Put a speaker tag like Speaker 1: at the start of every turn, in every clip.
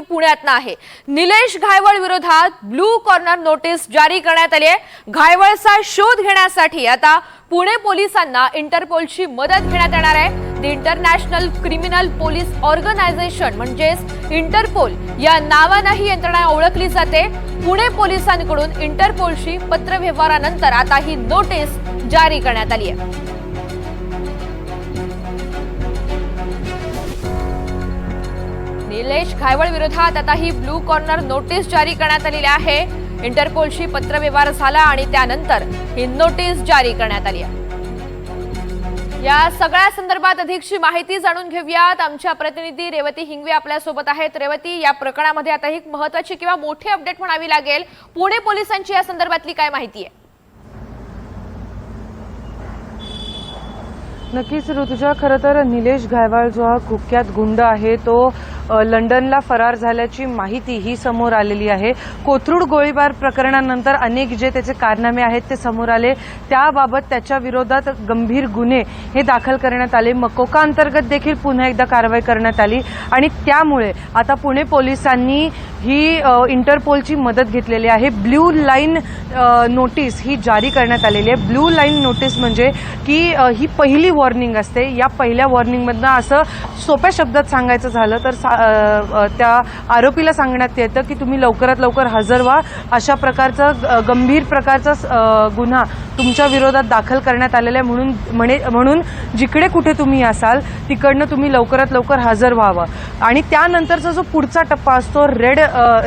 Speaker 1: पुण्यात आहे. निलेश घायवळ विरोधात ब्लू कॉर्नर नोटीस जारी करण्यात आली आहे. घायवळचा शोध घेण्यासाठी आता पुणे पोलिसांना इंटरपोलची मदत घेण्यात येणार आहे. The international criminal police organization म्हणजेच इंटरपोल या नावानं ही यंत्रणा ओळखली जाते. पुणे पोलिसांकडून इंटरपोलशी पत्रव्यवहारानंतर आता ही नोटीस जारी करण्यात आली आहे. घायवळ विरोधात आता ही ब्लू कॉर्नर नोटीस जारी करण्यात आलेली आहे. इंटरपोलशी पत्रव्यवहार झाला आणि त्यानंतर ही नोटीस जारी करण्यात आली आहे. या सगळ्या संदर्भात अधिकची माहिती जाणून घेऊयात. आमच्या प्रतिनिधी रेवती हिंगवे आपल्यासोबत आहेत. रेवती या प्रकरणामध्ये आता ही महत्वाची किंवा मोठी अपडेट म्हणावी लागेल. पुणे पोलिसांची या संदर्भातली काय माहिती आहे?
Speaker 2: नक्कीच ऋतुजा. खरं तर निलेश घायवाळ जो हा कुख्यात गुंड आहे तो लंडनला फरार झाल्याची माहिती ही समोर आलेली आहे. कोथरूड गोळीबार प्रकरणानंतर अनेक जे त्याचे कारनामे आहेत ते समोर आले. त्याबाबत त्याच्या विरोधात गंभीर गुन्हे हे दाखल करण्यात आले. मकोका अंतर्गत देखील पुन्हा एकदा कारवाई करण्यात आली. आणि त्यामुळे आता पुणे पोलिसांनी ही इंटरपोलची मदत घेतलेली आहे. ब्ल्यू लाईन नोटीस ही जारी करण्यात आलेली आहे. ब्ल्यू लाईन नोटीस म्हणजे की ही पहिली वॉर्निंग असते. या पहिल्या वॉर्निंगमधनं असं सोप्या शब्दात सांगायचं झालं तर सा- त्या आरोपीला सांगण्यात येतं की तुम्ही लवकरात लवकर हजर व्हा. अशा प्रकारचा गंभीर प्रकारचा गुन्हा तुमच्या विरोधात दाखल करण्यात आलेला आहे. म्हणून म्हणे म्हणून जिकडे कुठे तुम्ही असाल तिकडनं तुम्ही लवकरात लवकर हजर व्हावं. आणि त्यानंतरचा जो पुढचा टप्पा असतो रेड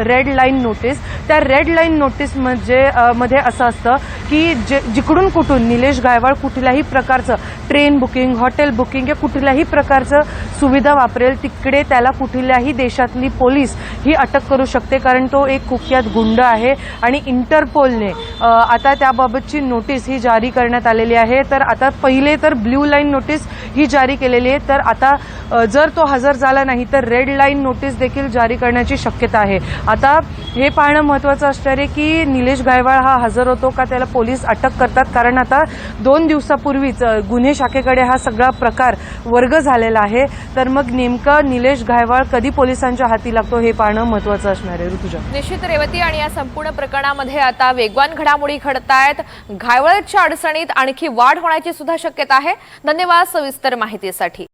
Speaker 2: रेड लाईन नोटीस त्या रेड लाईन नोटीस म्हणजे मध्ये असं असतं की जे जिकडून कुठून निलेश गायवाळ कुठल्याही प्रकारचं ट्रेन बुकिंग हॉटेल बुकिंग या कुठल्याही प्रकारचं सुविधा वापरेल तिकडे त्याला कुठल्याही देशातली पोलीस ही अटक करू शकते कारण तो एक कुख्यात गुंड आहे. आणि इंटरपोलने आता त्याबाबतची नोटीस ही जारी करण्यात आलेली आहे. तर आता पहिले तर ब्ल्यू लाईन नोटीस ही जारी केलेली आहे. तर आता जर तो हजर झाला नाही तर रेड लाईन नोटीस देखील जारी करण्याची शक्यता आहे. आता हे पाहणं महत्त्वाचं असणार आहे की निलेश गायवाळ हा हजर होतो का त्याला पोलीस अटक करतात? कारण आता दोन दिवसापूर्वीच गुन्हे शाखेकडे हा सगळा प्रकार वर्ग झालेला आहे. तर मग नेमकं निलेश गायवाळ कधी पोलिसांच्या हाती लागतो हे पाहणं महत्त्वाचं असणार आहे. ऋतुजा.
Speaker 1: निश्चित रेवती आणि या संपूर्ण प्रकरणामध्ये आता वेगवान घडामोडी घडतायत. घायवळच्या अडचणीत आणखी वाढ होण्याची सुद्धा शक्यता आहे. धन्यवाद सविस्तर माहितीसाठी.